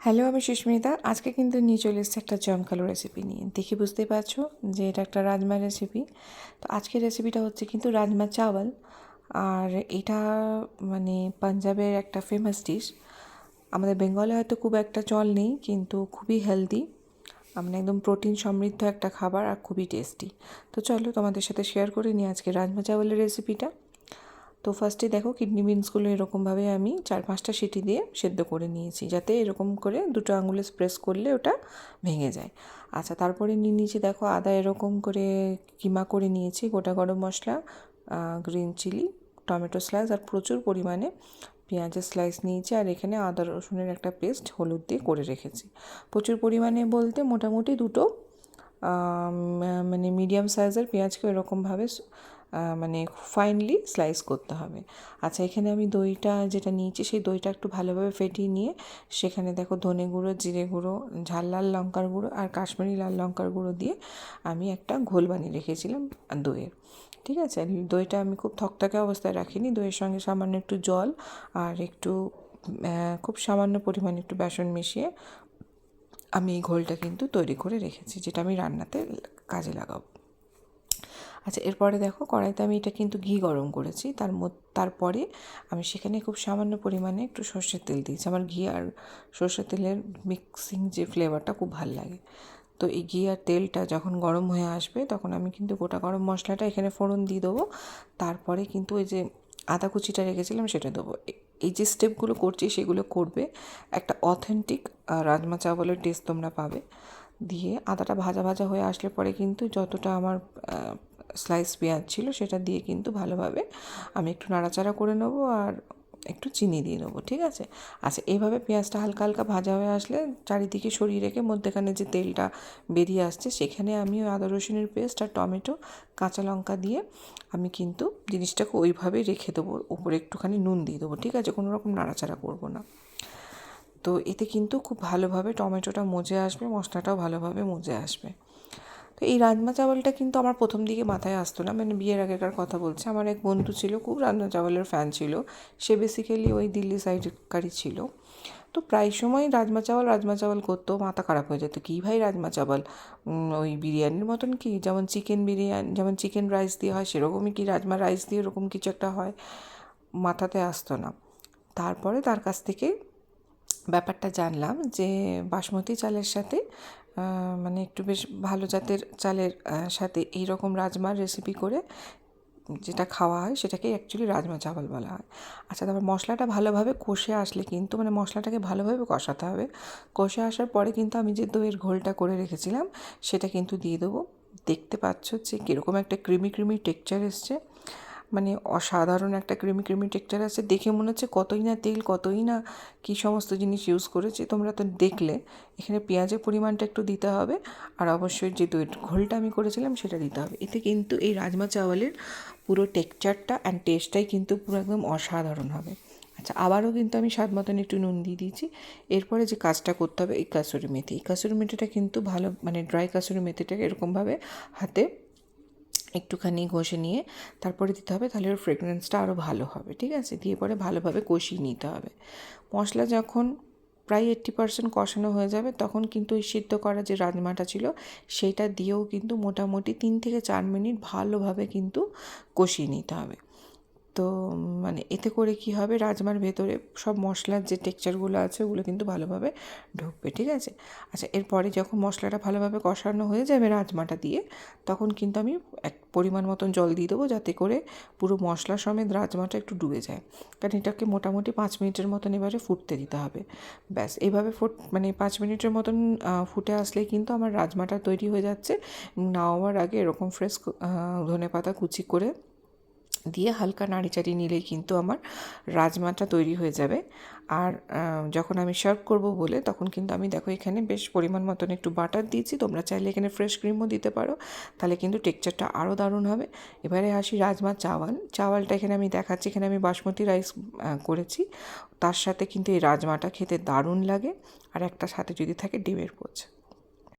Hello, আমি সুস্মিতা। আজকে কিন্তু নিয়ে চলে এসেছি একটা জমকালো রেসিপি নিয়ে। দেখে বুঝতে পারছ যে এটা একটা রাজমা রেসিপি তো আজকের রেসিপিটা হচ্ছে কিন্তু রাজমা চাওয়াল। আর এটা মানে পাঞ্জাবের একটা ফেমাস ডিশ আমাদের বেঙ্গলে হয়তো খুব একটা চল নেই, কিন্তু খুবই হেলদি মানে একদম প্রোটিন সমৃদ্ধ একটা খাবার আর খুবই টেস্টি তো চলো তোমাদের সাথে শেয়ার করে নিই আজকে রাজমা চাওয়ালের রেসিপিটা তো ফার্স্টে দেখো কিডনি বিনসগুলো এরকমভাবে আমি চার পাঁচটা সিটি দিয়ে সেদ্ধ করে নিয়েছি, যাতে এরকম করে দুটো আঙুলে স্প্রেস করলে ওটা ভেঙে যায়। আচ্ছা তারপরে নিয়ে নিয়েছি দেখো আদা এরকম করে কিমা করে নিয়েছি, গোটা garam masala green chilli tomato slice আর প্রচুর পরিমাণে পেঁয়াজের স্লাইস নিয়েছি আর এখানে আদা রসুনের একটা পেস্ট হলুদ দিয়ে করে রেখেছি। প্রচুর পরিমাণে বলতে মোটামুটি দুটো মানে মিডিয়াম সাইজের পেঁয়াজকে এরকমভাবে মানে ফাইনলি স্লাইস করতে হবে। আচ্ছা এখানে আমি দইটা যেটা নিয়েছি, সেই দইটা একটু ভালোভাবে ফেটিয়ে নিয়ে সেখানে দেখো ধনে গুঁড়ো, জিরে গুঁড়ো, ঝাল লাল লঙ্কার গুঁড়ো আর কাশ্মীরি লাল লঙ্কার গুঁড়ো দিয়ে আমি একটা ঘোল বানিয়ে রেখেছিলাম দইয়ের। ঠিক আছে? দইটা আমি খুব থকথকে অবস্থায় রাখিনি। দইয়ের সঙ্গে সামান্য একটু জল আর একটু খুব সামান্য পরিমাণে একটু বেসন মিশিয়ে আমি এই ঘোলটা কিন্তু তৈরি করে রেখেছি, যেটা আমি রান্নাতে কাজে লাগাবো। আচ্ছা এরপরে দেখো কড়াইতে আমি এটা কিন্তু ঘি গরম করেছি। তার তারপরে আমি সেখানে খুব সামান্য পরিমাণে একটু সর্ষের তেল দিয়েছি। আমার ঘি আর সর্ষের তেলের মিক্সিং যে ফ্লেভারটা খুব ভালো লাগে। তো এই ঘি আর তেলটা যখন গরম হয়ে আসবে, তখন আমি কিন্তু গোটা গরম মশলাটা এখানে ফোড়ন দিয়ে দেবো। তারপরে কিন্তু ওই যে আদা কুচিটা রেখেছিলাম সেটা দেবো। এই যে স্টেপগুলো করছি, সেগুলো করবে একটা অথেন্টিক রাজমা চাওয়ালের টেস্ট তোমরা পাবে। দিয়ে আদাটা ভাজা ভাজা হয়ে আসলে পরে কিন্তু যতটা আমার স্লাইস পেঁয়াজ ছিল, সেটা দিয়ে কিন্তু ভালোভাবে আমি একটু নাড়াচাড়া করে নেব আর একটু চিনি দিয়ে নেব, ঠিক আছে? আচ্ছা এইভাবে পেঁয়াজটা হালকা হালকা ভাজা হয়ে আসলে চারিদিকে সরিয়ে রেখে মধ্যেখানে যে তেলটা বেরিয়ে আসছে, সেখানে আমি ওই আদা রসুনের পেস্ট আর টমেটো, কাঁচা লঙ্কা দিয়ে আমি কিন্তু জিনিসটাকে ওইভাবেই রেখে দেবো, উপরে একটুখানি নুন দিয়ে দেবো, ঠিক আছে? কোনো রকম নাড়াচাড়া করব না। তো এতে কিন্তু খুব ভালোভাবে টমেটোটা মজে আসবে, মশলাটাও ভালোভাবে মজে আসবে। তো এই রাজমা চাওয়ালটা কিন্তু আমার প্রথম দিকে মাথায় আসতো না। মানে বিয়ের আগেকার কথা বলছে। আমার এক বন্ধু ছিল, খুব রাজমা চাওয়ালের ফ্যান ছিল। সে বেসিক্যালি ওই দিল্লি সাইডকারই ছিল। তো প্রায় সময় রাজমা চাওয়াল রাজমা চাওয়াল করতো, মাথা খারাপ হয়ে যেত। কী ভাই রাজমা চাওয়াল? ওই বিরিয়ানির মতন কি? যেমন চিকেন বিরিয়ানি, যেমন চিকেন রাইস দিয়ে হয়, সেরকমই কি রাজমা রাইস দিয়ে ওরকম কিছু একটা হয়? মাথাতে আসতো না। তারপরে তার কাছ থেকে ব্যাপারটা জানলাম যে বাসমতি চালের সাথে মানে একটু বেশ ভালো জাতের চালের সাথে এই রকম রাজমার রেসিপি করে যেটা খাওয়া হয় সেটাকে অ্যাকচুয়ালি রাজমা চাওয়াল বলা হয়। আচ্ছা তারপর মশলাটা ভালোভাবে কষে আসলে কিন্তু মানে মশলাটাকে ভালোভাবে কষাতে হবে। কষে আসার পরে কিন্তু আমি যে দইয়ের ঘোলটা করে রেখেছিলাম, সেটা কিন্তু দিয়ে দেবো। দেখতে পাচ্ছ যে কীরকম একটা ক্রিমি ক্রিমি টেক্সচার এসছে। মানে অসাধারণ একটা ক্রিমি ক্রিমি টেক্সচার আছে। দেখে মনে হচ্ছে কতই না তেল, কতই না কী সমস্ত জিনিস ইউজ করেছে। তোমরা তো দেখলে, এখানে পেঁয়াজের পরিমাণটা একটু দিতে হবে। আর অবশ্যই যে দই ঘোলটা আমি করেছিলাম সেটা দিতে হবে। এতে কিন্তু এই রাজমা চাওয়ালের পুরো টেক্সচারটা অ্যান্ড টেস্টটাই কিন্তু পুরো একদম অসাধারণ হবে। আচ্ছা আবারও কিন্তু আমি স্বাদ মতন একটু নুন দিয়ে দিয়েছি। এরপরে যে কাজটা করতে হবে, এই কাসুরি মেথি। এই কাসুরি মেথিটা কিন্তু ভালো মানে ড্রাই কাসুরি মেথিটাকে এরকমভাবে হাতে একটুখানি ঘষে নিয়ে তারপরে দিতে হবে, তাহলে ওর ফ্রেগরেন্সটা আরও ভালো হবে, ঠিক আছে? দিয়ে পরে ভালোভাবে কষিয়ে নিতে হবে। মশলা যখন প্রায় এইট্টি পার্সেন্ট কষানো হয়ে যাবে, তখন কিন্তু ওই সিদ্ধ করা যে রাজমাটা ছিল, সেটা দিয়েও কিন্তু মোটামুটি তিন থেকে চার মিনিট ভালোভাবে কিন্তু কষিয়ে নিতে হবে। তো মানে এতে করে কি হবে? রাজমার ভেতরে সব মশলার যে টেক্সচারগুলো আছে, ওগুলো কিন্তু ভালোভাবে ঢুকবে, ঠিক আছে? আচ্ছা এরপরে যখন মশলাটা ভালোভাবে কষানো হয়ে যাবে রাজমাটা দিয়ে, তখন কিন্তু আমি এক পরিমাণ মতন জল দিয়ে দেবো যাতে করে পুরো মশলা সমেত রাজমাটা একটু ডুবে যায়। কারণ এটাকে মোটামুটি পাঁচ মিনিটের মতন এবারে ফুটতে দিতে হবে। ব্যাস এইভাবে ফুট মানে পাঁচ মিনিটের মতন ফুটে আসলেই কিন্তু আমার রাজমাটা তৈরি হয়ে যাচ্ছে। নাওয়ার আগে এরকম ফ্রেশ ধনে পাতা কুচি করে দিয়ে হালকা নাড়ি চাড়িয়ে নিলেই কিন্তু আমার রাজমাটা তৈরি হয়ে যাবে। আর যখন আমি সার্ভ করব বলে তখন কিন্তু আমি দেখো এখানে বেশ পরিমাণ মতন একটু বাটার দিয়েছি। তোমরা চাইলে এখানে ফ্রেশ ক্রিমও দিতে পারো। তাহলে কিন্তু টেক্সচারটা আরও দারুণ হবে। এবারে আসি রাজমা চাওয়াল। চাওয়ালটা এখানে আমি দেখাচ্ছি। এখানে আমি বাসমতি রাইস করেছি। তার সাথে কিন্তু এই রাজমাটা খেতে দারুণ লাগে। আর একটা সাথে যদি থাকে ডিমের পোচ।